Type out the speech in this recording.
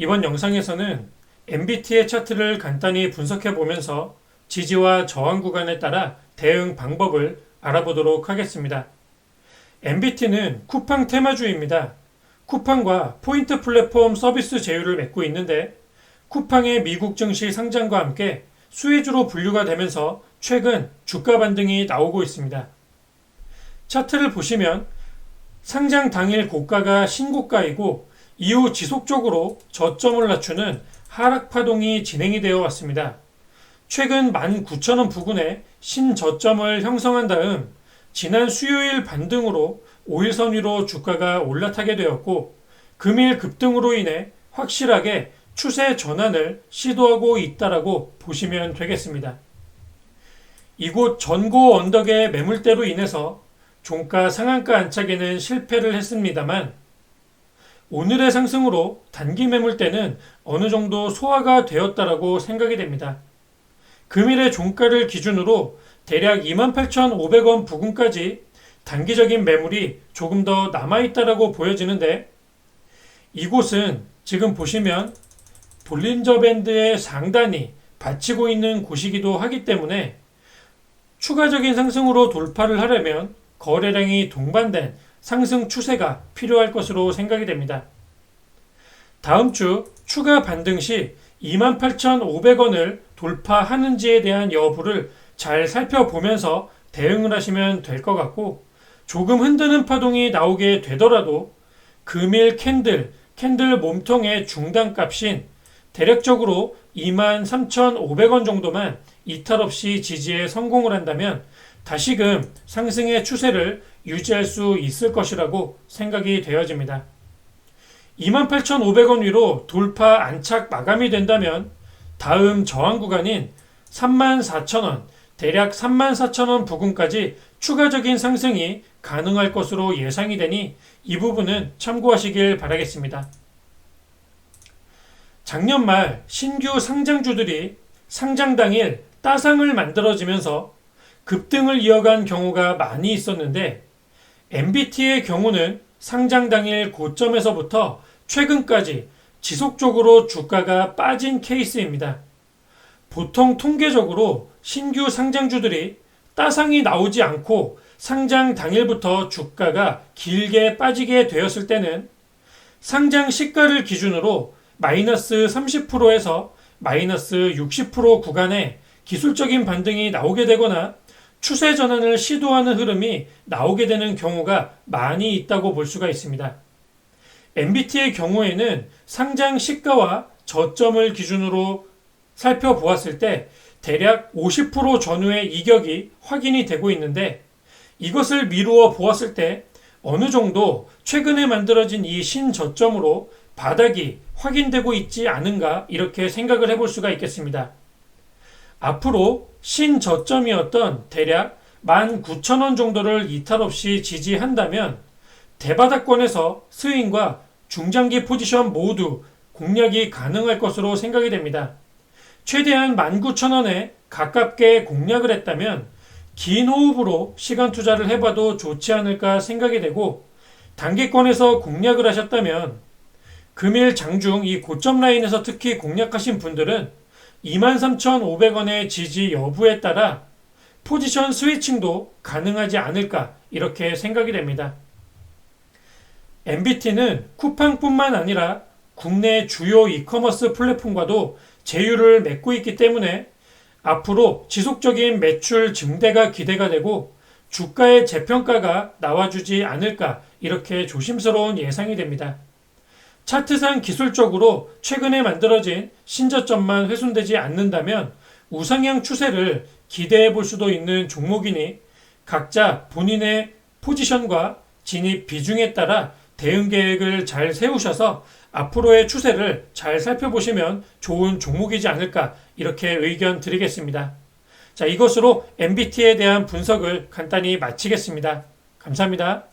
이번 영상에서는 MBT의 차트를 간단히 분석해 보면서 지지와 저항 구간에 따라 대응 방법을 알아보도록 하겠습니다. MBT는 쿠팡 테마주입니다. 쿠팡과 포인트 플랫폼 서비스 제휴를 맺고 있는데 쿠팡의 미국 증시 상장과 함께 수혜주로 분류가 되면서 최근 주가 반등이 나오고 있습니다. 차트를 보시면 상장 당일 고가가 신고가이고 이후 지속적으로 저점을 낮추는 하락 파동이 진행이 되어 왔습니다. 최근 19,000원 부근에 신저점을 형성한 다음 지난 수요일 반등으로 5일선 위로 주가가 올라타게 되었고 금일 급등으로 인해 확실하게 추세 전환을 시도하고 있다라고 보시면 되겠습니다. 이곳 전고 언덕의 매물대로 인해서 종가 상한가 안착에는 실패를 했습니다만 오늘의 상승으로 단기 매물대는 어느 정도 소화가 되었다라고 생각이 됩니다. 금일의 종가를 기준으로 대략 28,500원 부근까지 단기적인 매물이 조금 더 남아있다라고 보여지는데 이곳은 지금 보시면 볼린저 밴드의 상단이 받치고 있는 곳이기도 하기 때문에 추가적인 상승으로 돌파를 하려면 거래량이 동반된 상승 추세가 필요할 것으로 생각이 됩니다. 다음 주 추가 반등 시 28,500원을 돌파하는지에 대한 여부를 잘 살펴보면서 대응을 하시면 될 것 같고 조금 흔드는 파동이 나오게 되더라도 금일 캔들, 캔들 몸통의 중단값인 대략적으로 23,500원 정도만 이탈 없이 지지에 성공을 한다면 다시금 상승의 추세를 유지할 수 있을 것이라고 생각이 되어집니다. 28,500원 위로 돌파 안착 마감이 된다면 다음 저항 구간인 34,000원, 대략 34,000원 부근까지 추가적인 상승이 가능할 것으로 예상이 되니 이 부분은 참고하시길 바라겠습니다. 작년 말 신규 상장주들이 상장 당일 따상을 만들어지면서 급등을 이어간 경우가 많이 있었는데 MBT의 경우는 상장 당일 고점에서부터 최근까지 지속적으로 주가가 빠진 케이스입니다. 보통 통계적으로 신규 상장주들이 따상이 나오지 않고 상장 당일부터 주가가 길게 빠지게 되었을 때는 상장 시가를 기준으로 마이너스 30%에서 마이너스 60% 구간에 기술적인 반등이 나오게 되거나 추세 전환을 시도하는 흐름이 나오게 되는 경우가 많이 있다고 볼 수가 있습니다. MBT의 경우에는 상장 시가와 저점을 기준으로 살펴보았을 때 대략 50% 전후의 이격이 확인이 되고 있는데 이것을 미루어 보았을 때 어느 정도 최근에 만들어진 이 신저점으로 바닥이 확인되고 있지 않은가 이렇게 생각을 해볼 수가 있겠습니다. 앞으로 신저점이었던 대략 19,000원 정도를 이탈 없이 지지한다면 대바닥권에서 스윙과 중장기 포지션 모두 공략이 가능할 것으로 생각이 됩니다. 최대한 19,000원에 가깝게 공략을 했다면 긴 호흡으로 시간 투자를 해봐도 좋지 않을까 생각이 되고 단기권에서 공략을 하셨다면 금일 장중 이 고점 라인에서 특히 공략하신 분들은 23,500원의 지지 여부에 따라 포지션 스위칭도 가능하지 않을까 이렇게 생각이 됩니다. MBT는 쿠팡뿐만 아니라 국내 주요 이커머스 플랫폼과도 제휴를 맺고 있기 때문에 앞으로 지속적인 매출 증대가 기대가 되고 주가의 재평가가 나와주지 않을까 이렇게 조심스러운 예상이 됩니다. 차트상 기술적으로 최근에 만들어진 신저점만 훼손되지 않는다면 우상향 추세를 기대해 볼 수도 있는 종목이니 각자 본인의 포지션과 진입 비중에 따라 대응 계획을 잘 세우셔서 앞으로의 추세를 잘 살펴보시면 좋은 종목이지 않을까 이렇게 의견 드리겠습니다. 자, 이것으로 MBT에 대한 분석을 간단히 마치겠습니다. 감사합니다.